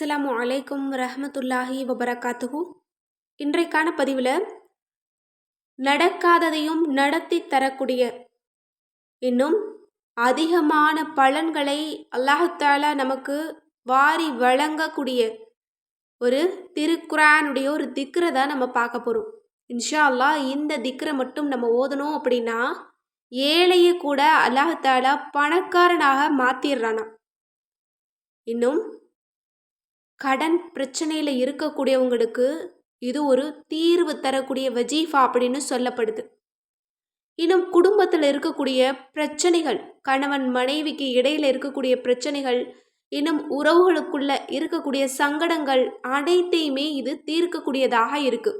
அஸ்லாம் அலைக்கும் ரஹமத்துல்லாஹி வபரகாத்துஹு. இன்றைக்கான பதிவில் நடக்காததையும் நடத்தி தரக்கூடிய இன்னும் அதிகமான பலன்களை அல்லாஹாலா நமக்கு வாரி வழங்கக்கூடிய ஒரு திருக்குரானுடைய ஒரு திக்கரை தான் நம்ம பார்க்க போகிறோம் இன்ஷா அல்லாஹ் இந்த திக்கரை மட்டும் நம்ம ஓதணும் அப்படின்னா ஏழையை கூட அல்லாஹாலா பணக்காரனாக மாற்றிடுறானா இன்னும் கடன் பிரச்சனையில் இருக்கக்கூடியவங்களுக்கு இது ஒரு தீர்வு தரக்கூடிய வஜீஃபா அப்படின்னு சொல்லப்படுது. இன்னும் குடும்பத்தில் இருக்கக்கூடிய பிரச்சனைகள் கணவன் மனைவிக்கு இடையில் இருக்கக்கூடிய பிரச்சனைகள் இன்னும் உறவுகளுக்குள்ள இருக்கக்கூடிய சங்கடங்கள் அனைத்தையுமே இது தீர்க்கக்கூடியதாக இருக்கு.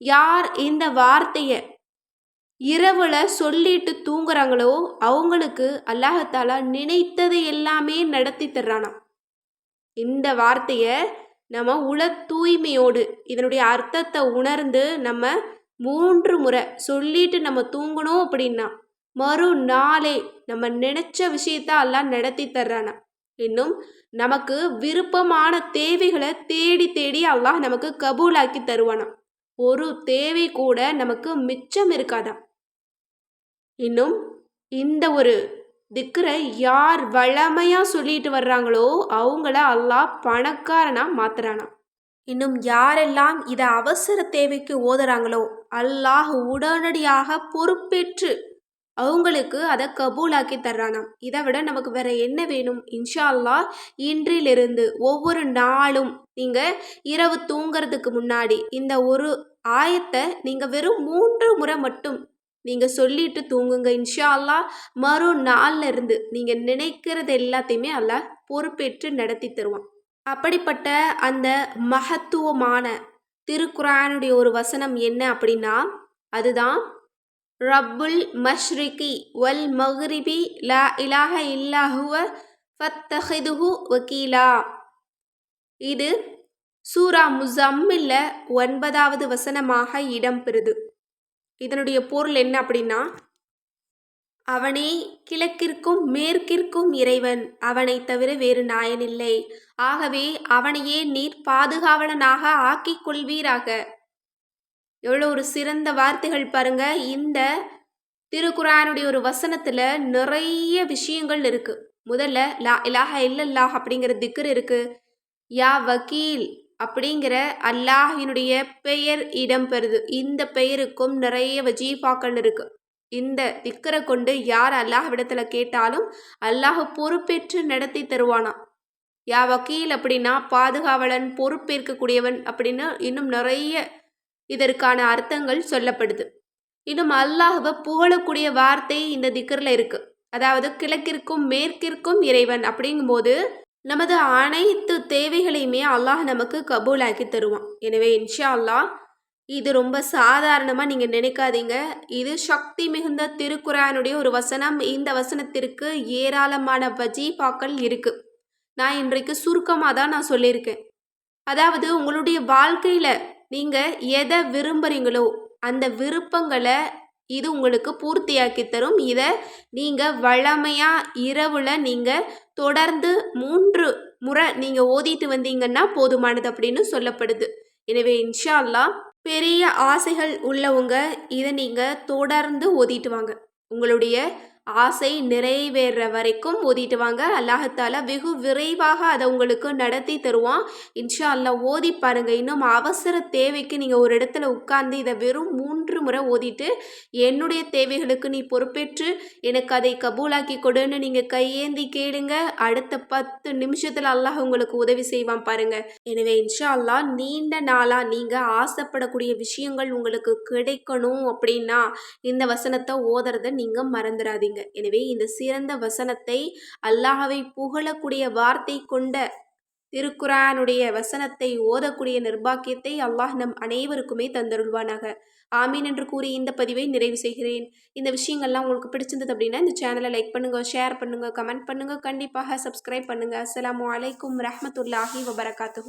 யார் இந்த வார்த்தையை இரவுல சொல்லிட்டு தூங்குறாங்களோ அவங்களுக்கு அல்லாஹத்தாலா நினைத்ததை எல்லாமே நடத்தி தர்றானாம். இந்த வார்த்தையை நம்ம உள தூய்மையோடு இதனுடைய அர்த்தத்தை உணர்ந்து நம்ம மூன்று முறை சொல்லிட்டு நம்ம தூங்கணும் அப்படின்னா மறுநாளே நம்ம நினைச்ச விஷயத்த எல்லாம் நடத்தி தர்றானா? இன்னும் நமக்கு விருப்பமான தேவைகளை தேடி தேடி அல்லாஹ் நமக்கு கபூலாக்கி தருவானா? ஒரு தேவை கூட நமக்கு மிச்சம் இருக்காதான் இன்னும் இந்த ஒரு திக்கரை யார் வளமையாக சொல்லிட்டு வர்றாங்களோ அவங்கள அல்லாஹ் பணக்காரனாக மாத்துறானா? இன்னும் யாரெல்லாம் இதை அவசர தேவைக்கு ஓதுறாங்களோ அல்லாஹ் உடனடியாக பொறுப்பேற்று அவங்களுக்கு அதை கபூலாக்கி தர்றானாம் இதை விட நமக்கு வேற என்ன வேணும்? இன்ஷா அல்லா இன்றிலிருந்து ஒவ்வொரு நாளும் நீங்கள் இரவு தூங்குறதுக்கு முன்னாடி இந்த ஒரு ஆயத்தை நீங்கள் வெறும் மூன்று முறை மட்டும் நீங்கள் சொல்லிட்டு தூங்குங்க. இன்ஷா அல்லா மறு நாளில் இருந்து நீங்கள் நினைக்கிறது எல்லாத்தையுமே அல்ல பொறுப்பேற்று நடத்தி தருவான். அப்படிப்பட்ட அந்த மகத்துவமான திருக்குறானுடைய ஒரு வசனம் என்ன அப்படின்னா அதுதான் ரப்புல் மஷ்ரிகி வல் மஹ்ரிபி லா இலாஹ இல்லாஹுவ ஃபத்தஹிதுஹு வக்கீலா இது சூரா முசம்மில்ல ஒன்பதாவது வசனமாக இடம்பெறுது. இதனுடைய பொருள் என்ன அப்படின்னா அவனே கிழக்கிற்கும் மேற்கிற்கும் இறைவன் அவனை தவிர வேறு நாயனில்லை ஆகவே அவனையே நீர் பாதுகாவலனாக ஆக்கிக் கொள்வீராக. எவ்வளோ ஒரு சிறந்த வார்த்தைகள் பாருங்க. இந்த திருக்குறானுடைய ஒரு வசனத்தில் நிறைய விஷயங்கள் இருக்குது முதல்ல லா இலாஹ இல்லல்லாஹ் அப்படிங்கிற திக்கர் இருக்குது யா வக்கீல் அப்படிங்கிற அல்லாஹினுடைய பெயர் இடம்பெறுது. இந்த பெயருக்கும் நிறைய வஜீஃபாக்கள் இருக்கு. இந்த திக்கரை கொண்டு யார் அல்லாஹ் விடத்துல கேட்டாலும் அல்லாஹ் பொறுப்பேற்று நடத்தி தருவானா? யா வக்கீல் அப்படின்னா பாதுகாவலன் பொறுப்பேற்கக்கூடியவன் அப்படின்னு இன்னும் நிறைய இதற்கான அர்த்தங்கள் சொல்லப்படுது. இன்னும் அல்லாஹுவை புகழக்கூடிய வார்த்தை இந்த திக்கரில் இருக்குது அதாவது கிழக்கிற்கும் மேற்கிற்கும் இறைவன் அப்படிங்கும்போது நமது அனைத்து தேவைகளையுமே அல்லாஹ் நமக்கு கபூலாக்கி தருவான். எனவே இன்ஷா அல்லாஹ் இது ரொம்ப சாதாரணமாக நீங்கள் நினைக்காதீங்க. இது சக்தி மிகுந்த திருக்குறானுடைய ஒரு வசனம். இந்த வசனத்திற்கு ஏராளமான வஜீபாக்கள் இருக்குது நான் இன்றைக்கு சுருக்கமாக தான் நான் சொல்லியிருக்கேன். அதாவது உங்களுடைய வாழ்க்கையில் நீங்கள் எதை விரும்புகிறீங்களோ அந்த விருப்பங்களை இது உங்களுக்கு பூர்த்தியாக்கி தரும். இதை நீங்கள் வளமையாக இரவில் நீங்கள் தொடர்ந்து மூன்று முறை நீங்கள் ஓதிட்டு வந்தீங்கன்னா போதுமானது அப்படின்னு சொல்லப்படுது. எனவே இன்ஷா அல்லா பெரிய ஆசைகள் உள்ளவங்க இதை நீங்கள் தொடர்ந்து ஓதிட்டு வாங்க. உங்களுடைய ஆசை நிறைவேற வரைக்கும் ஓதிட்டு வாங்க. அல்லாஹத்தால வெகு விரைவாக அதை உங்களுக்கு நடத்தி தருவான். இன்ஷா அல்லா ஓதி பாருங்க. இன்னும் அவசர தேவைக்கு நீங்கள் ஒரு இடத்துல உட்கார்ந்து இதை வெறும் மூணு முறை ஓதிட்டு என்னுடைய தேவைகளுக்கு நீ பொறுப்பேற்று எனக்கு அதை கபூலாக்கி கொடுன்னு நீங்கள் கையேந்தி கேளுங்க. அடுத்த பத்து நிமிஷத்தில் அல்லாஹ் உங்களுக்கு உதவி செய்வான் பாருங்க. எனவே இன்ஷா அல்லா நீண்ட நாளாக நீங்கள் ஆசைப்படக்கூடிய விஷயங்கள் உங்களுக்கு கிடைக்கணும் அப்படின்னா இந்த வசனத்தை ஓதுறதை நீங்கள் மறந்துடாதீங்க எனவே இந்த சிறந்த வசனத்தை அல்லாஹவை புகழக்கூடிய வார்த்தை கொண்ட திருக்குரானுடைய வசனத்தை ஓதக்கூடிய நிர்பாக்கியத்தை அல்லாஹ் நம் அனைவருக்குமே தந்தருள்வானாக. ஆமீன் என்று கூறி இந்த பதிவை நிறைவு செய்கிறேன். இந்த விஷயங்கள்லாம் உங்களுக்கு பிடிச்சிருந்தது அப்படின்னா இந்த சேனலை லைக் பண்ணுங்கள் ஷேர் பண்ணுங்கள் கமெண்ட் பண்ணுங்கள் கண்டிப்பாக சப்ஸ்கிரைப் பண்ணுங்கள் அஸ்லாம் வலைக்கம் ரஹமத்துல்லாஹி வபரகாத்து